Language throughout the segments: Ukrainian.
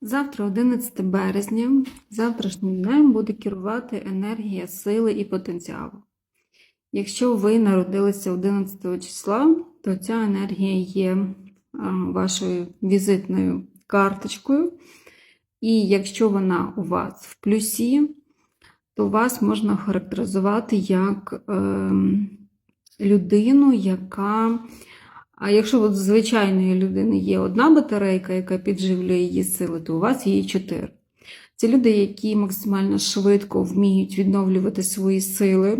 Завтра, 11 березня, завтрашнім днем буде керувати енергія сили і потенціалу. Якщо ви народилися 11 числа, то ця енергія є вашою візитною карточкою. І якщо вона у вас в плюсі, то вас можна характеризувати як ем, людину, яка. А якщо от звичайної людини є одна батарейка, яка підживлює її сили, то у вас є чотири. Це люди, які максимально швидко вміють відновлювати свої сили.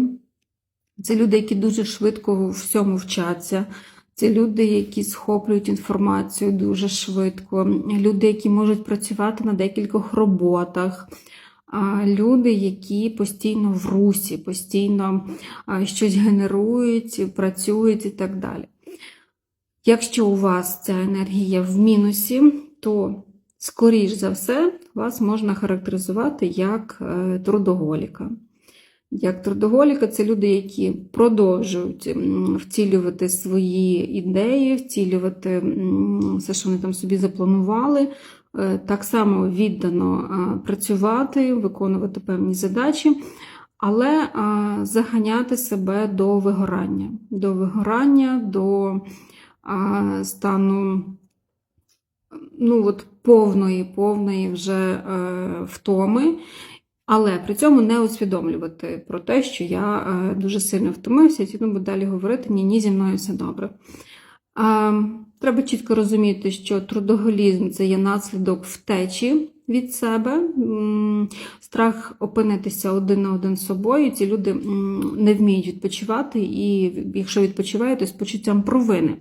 Це люди, які дуже швидко всьому вчаться. Це люди, які схоплюють інформацію дуже швидко, люди, які можуть працювати на декількох роботах, люди, які постійно в русі, постійно щось генерують, працюють і так далі. Якщо у вас ця енергія в мінусі, то, скоріш за все, вас можна характеризувати як е, трудоголіка. Як трудоголіка це люди, які продовжують втілювати свої ідеї, втілювати все, що вони там собі запланували, е, так само віддано е, працювати, виконувати певні задачі, але заганяти себе до вигорання, до вигорання, до стану ну, от повної, повної вже е, втоми, але при цьому не усвідомлювати про те, що я е, дуже сильно втомився, і буду далі говорити, ні, ні, зі мною все добре. Треба чітко розуміти, що трудоголізм це є наслідок втечі від себе, страх опинитися один на один з собою. Ці люди не вміють відпочивати, і якщо відпочивають, то з почуттям провини.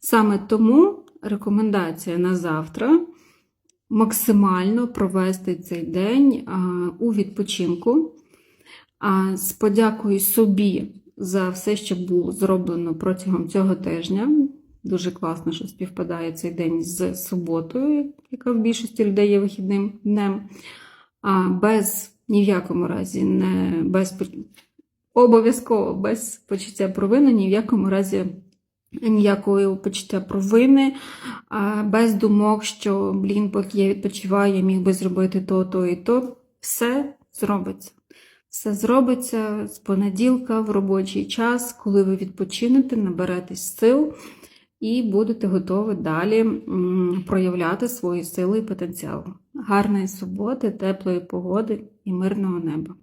Саме тому рекомендація на завтра максимально провести цей день у відпочинку. З подякою собі за все, що було зроблено протягом цього тижня. Дуже класно, що співпадає цей день з суботою, яка в більшості людей є вихідним днем. А без ні в якому разі не без обов'язково без почуття провини, ні в якому разі ніякого почуття провини, а без думок, що, блін, поки я відпочиваю, я міг би зробити то, то і то. Все зробиться. Все зробиться з понеділка в робочий час, коли ви відпочинете, наберетесь сил і будете готові далі проявляти свої сили і потенціал. Гарної суботи, теплої погоди і мирного неба!